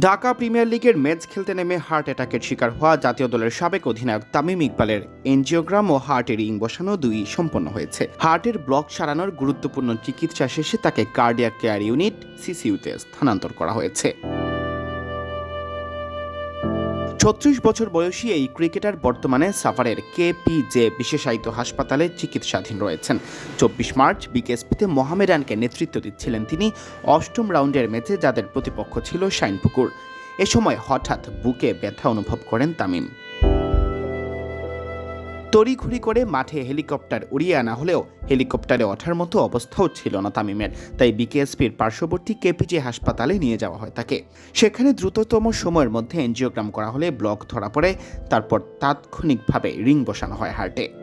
Dhaka premier লিগের match খেলতে নেমে হার্ট অ্যাটাকের শিকার হওয়া জাতীয় দলের সাবেক অধিনায়ক তামিম ইকবালের এনজিওগ্রাম ও হার্টের ইং বসানো দুই সম্পন্ন হয়েছে। হার্টের ব্লক সারানোর গুরুত্বপূর্ণ চিকিৎসা শেষে তাকে কার্ডিয়াক কেয়ার ইউনিট সিসিউতে স্থানান্তর করা হয়েছে। ছত্রিশ বছর বয়সী এই ক্রিকেটার বর্তমানে সাফারের জে বিশেষায়িত হাসপাতালে চিকিৎসাধীন রয়েছেন। চব্বিশ মার্চ বিকেএসপিতে মোহামেডানকে নেতৃত্ব দিচ্ছিলেন তিনি অষ্টম রাউন্ডের ম্যাচে যাদের প্রতিপক্ষ ছিল শাইনপুকুর। এ সময় হঠাৎ বুকে ব্যথা অনুভব করেন তামিম। তড়িঘড়ি করে মাঠে হেলিকপ্টার উড়িয়ে আনা হলেও হেলিকপ্টারে ওঠার মতো অবস্থাও ছিল না তামিমের। তাই বিকেএসপির পার্শ্ববর্তী কেপিজে হাসপাতালে নিয়ে যাওয়া হয় তাকে। সেখানে দ্রুততম সময়ের মধ্যে এনজিওগ্রাম করা হলে ব্লক ধরা পড়ে, তারপর তাৎক্ষণিকভাবে রিং বসানো হয় হার্টে।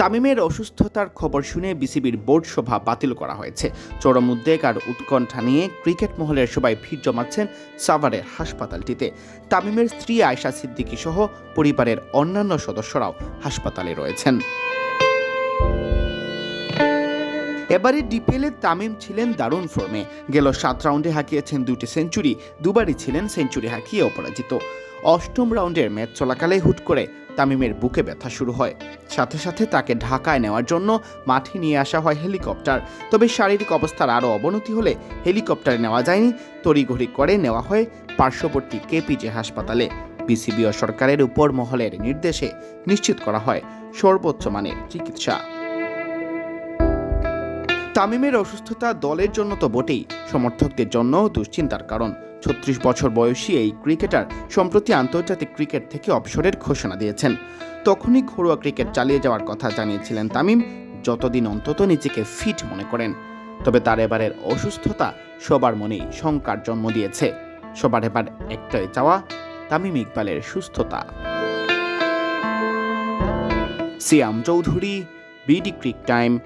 তামিমের অসুস্থতার খবর শুনে বিসিবির বোর্ড সভা বাতিল করা হয়েছে। চরম উদ্বেগ আর উৎকণ্ঠা নিয়ে ক্রিকেট মহলের সবাই ভিড় জমাচ্ছেন সাভারের হাসপাতালটিতে। তামিমের স্ত্রী আয়শা সিদ্দিকী সহ পরিবারের অন্যান্য সদস্যরাও হাসপাতালে রয়েছেন। এবারে ডিপিএলে তামিম ছিলেন দারুণ ফর্মে। গেল সাত রাউন্ডে হাঁকিয়েছেন দুটি সেঞ্চুরি। দুবারই ছিলেন সেঞ্চুরি হাঁকিয়ে অপরাজিত। অষ্টম রাউন্ডের ম্যাচ চলাকালে হুট করে তামিমের বুকে ব্যথা শুরু হয়। সাথে সাথে তাকে ঢাকায় নেওয়ার জন্য মাঠে নিয়ে আসা হয় হেলিকপ্টার। তবে শারীরিক অবস্থার আরও অবনতি হলে হেলিকপ্টারে নেওয়া যায়নি। তড়িঘড়ি করে নেওয়া হয় পার্শ্ববর্তী কেপিজে হাসপাতালে। বিসিবি ও সরকারের উপর মহলের নির্দেশে নিশ্চিত করা হয় সর্বোচ্চ মানের চিকিৎসা। তামিমের অসুস্থতা দলের জন্য তো বটেই, সমর্থকদের জন্য দুশ্চিন্তার কারণ। ছত্রিশ বছর বয়সী এই ক্রিকেটার সম্প্রতি আন্তর্জাতিক ক্রিকেট থেকে অবসরের ঘোষণা দিয়েছেন। তখনই ঘরোয়া ক্রিকেট চালিয়ে যাওয়ার কথা জানিয়েছিলেন তামিম, যতদিন অন্তত নিজেকে ফিট মনে করেন। তবে তার এবারের অসুস্থতা সবার মনেই শঙ্কার জন্ম দিয়েছে। সবার এবার একটাই চাওয়া, তামিম ইকবালের সুস্থতা। Siam Chowdhury, BD cric time.